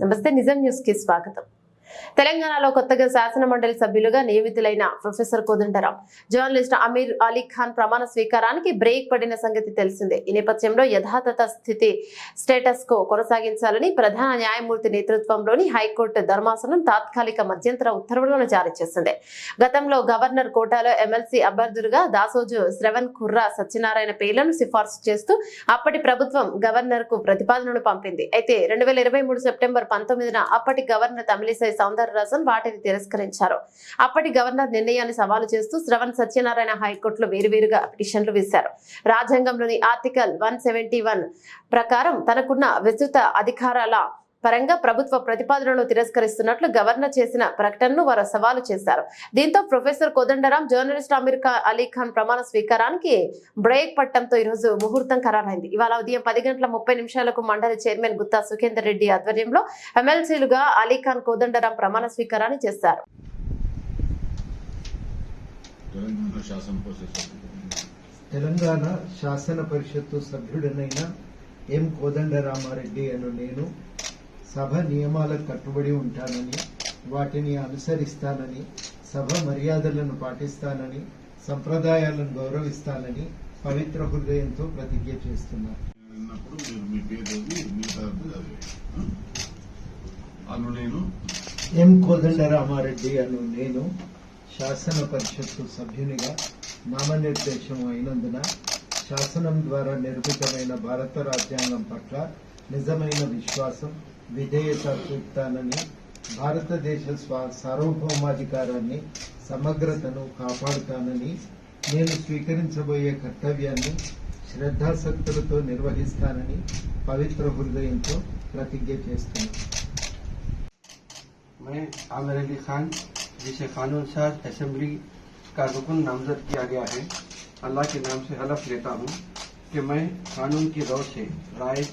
నమస్తే నిజం న్యూస్కి స్వాగతం. తెలంగాణలో కొత్తగా శాసన మండలి సభ్యులుగా నియమితులైన ప్రొఫెసర్ కోదండరాం. జర్నలిస్ట్ అమీర్ అలీ ఖాన్ ప్రమాణ స్వీకారానికి బ్రేక్ పడిన సంగతి తెలిసిందే. ఈ నేపథ్యంలో యథాతథ స్థితి స్టేటస్ కో కొనసాగించాలని ప్రధాన న్యాయమూర్తి నేతృత్వంలోని హైకోర్టు ధర్మాసనం తాత్కాలిక మధ్యంతర ఉత్తర్వులను జారీ చేసింది. గతంలో గవర్నర్ కోటాలో ఎమ్మెల్సీ అభ్యర్థులుగా దాసోజు శ్రవణ్ కుర్రా సత్యనారాయణ పేర్లను సిఫార్సు చేస్తూ అప్పటి ప్రభుత్వం గవర్నర్కు ప్రతిపాదనను పంపింది. అయితే రెండు వేల ఇరవై మూడు సెప్టెంబర్ పంతొమ్మిదిన అప్పటి గవర్నర్ తమిళిసై సౌందరరాజన్ వాటిని తిరస్కరించారు. అప్పటి గవర్నర్ నిర్ణయాన్ని సవాలు చేస్తూ శ్రవణ్ సత్యనారాయణ హైకోర్టులో వేరువేరుగా పిటిషన్లు వేశారు. రాజ్యాంగంలోని ఆర్టికల్ వన్ ప్రకారం తనకున్న విస్తృత అధికారాల పరంగా ప్రభుత్వ ప్రతిపాదనను తిరస్కరిస్తున్నట్లు గవర్నర్ చేసిన ప్రకటనను వారు సవాలు చేశారు. దీంతో ప్రొఫెసర్ కోదండరాం జర్నలిస్ట్ అమీర్ ఖా- అలీ ఖాన్ ప్రమాణ స్వీకారానికి బ్రేక్ పట్టడంతో ఈరోజు ముహూర్తం ఖరారైంది. ఇవాళ ఉదయం పది గంటల ముప్పై నిమిషాలకు మండలి చైర్మన్ గుత్తా సుఖేందర్ రెడ్డి ఆధ్వర్యంలో ఎమ్మెల్సీలుగా అలీ ఖాన్ కోదండరాం ప్రమాణ స్వీకారాన్ని చేశారు. తెలంగాణ శాసన పరిషత్తు సభ్యుడనైన ఎం కోదండరామారెడ్డి అను నేను సభ నియమాలకు కట్టుబడి ఉంటానని వాటిని అనుసరిస్తానని సభ మర్యాదలను పాటిస్తానని సంప్రదాయాలను గౌరవిస్తానని పవిత్ర హృదయంతో ప్రతిజ్ఞ అను నేను. ఎం కోదండరామారెడ్డి అను నేను శాసన పరిషత్తు సభ్యునిగా నామనిర్దేశం అయినందున శాసనం ద్వారా నిర్మితమైన భారత రాజ్యాంగం పట్ల నిజమైన విశ్వాసం విధేయత చూపుతానని భారతదేశ సార్వభౌమాధికారాన్ని సమగ్రతను కాపాడుతానని నేను స్వీకరించబోయే కర్తవ్యాన్ని శ్రద్ధాశక్తులతో నిర్వహిస్తానని పవిత్ర హృదయంతో ప్రతిజ్ఞ చేస్తున్నాను میں عامر علی خان جسے قانون ساز اسمبلی کا رکن نامزد کیا گیا ہے اللہ کے نام سے حلف لیتا ہوں کہ میں قانون کی روش سے رائج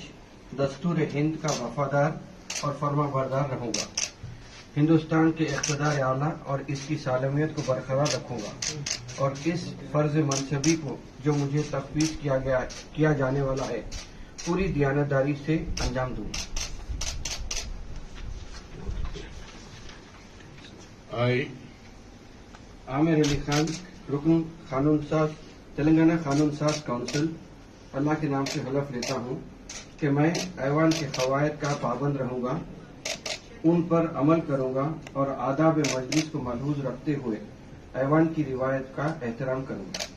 دستور ہند کا وفادار اور فرما بردار رہوں گا۔ ہندوستان کے اقتدار اعلیٰ اور اس کی سالمیت کو برقرار رکھوں گا۔ اور اس فرض منصبی کو جو مجھے تفویض کیا گیا کیا جانے والا ہے پوری دیانتداری سے انجام دوں۔ گا عامر علی خان رکن قانون ساز تلنگانہ قانون ساز کاؤنسل اللہ کے نام سے حلف لیتا ہوں۔ کہ میں ایوان کے قواعد کا پابند رہوں گا، ان پر عمل کروں گا اور آداب مجلس کو ملحوظ رکھتے ہوئے ایوان کی روایت کا احترام کروں گا۔